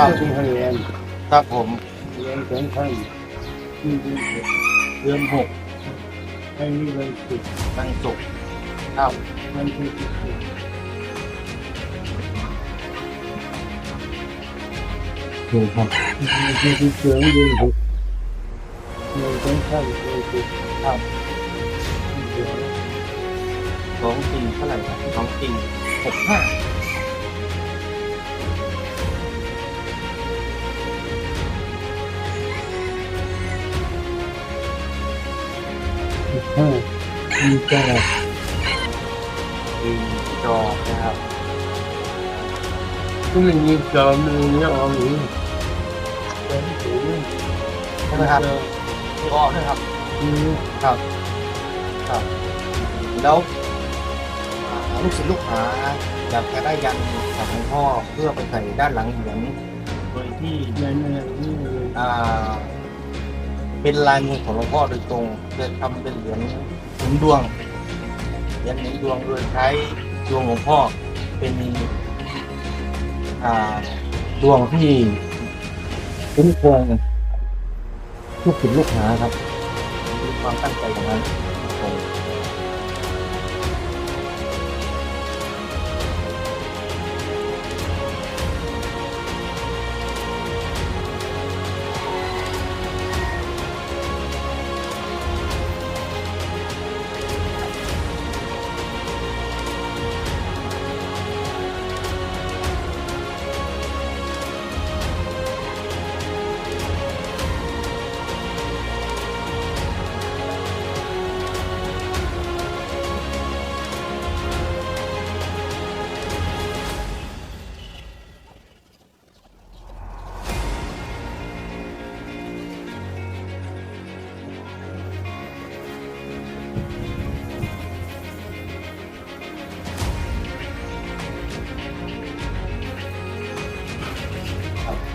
ครับ ที่ให้เรียนครับผมเรียนสองครั้งที่ที่เดือนหกให้มีวันศุกร์วันศุกร์ครับวันที่สิบหกถูกครับวันที่สิบสองเดือนหกเรียนสองครั้งเดือนศุกร์ครับเดือนสองสี่เท่าไหร่ครับสองสี่หกห้า สิบห้ามีจอดีจอนะครับก็มันมีจอมันไม่ออกอีกจอมันสูงใช่ไหมครับจอนะครับมีครับ ครับ แล้วอ่าลูกศิษย์ลูกหาอยากจะได้ยันจากหลวงพ่อเพื่อไปใส่ด้านหลังเหรียญโดยที่ในในนี่เลยอ่า เป็นลายมือของหลวงพ่อโดยตรงจะทำเป็นเหรียญหนุนดวงเหรียญหนุนดวงโดยใช้ดวงหลวงพ่อเป็นอ่าดวงที่คุ้มครองลูกศิษย์ลูกหาครับมีความตั้งใจอย่างนั้น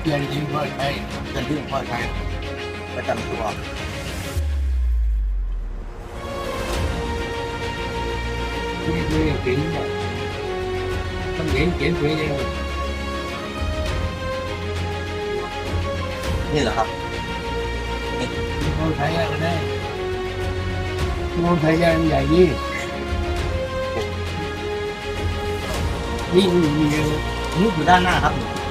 ครับผมเรียนที่พ่อใช้เงินที่หลวงพ่อใช้ประจำตัวที่เรียนเขี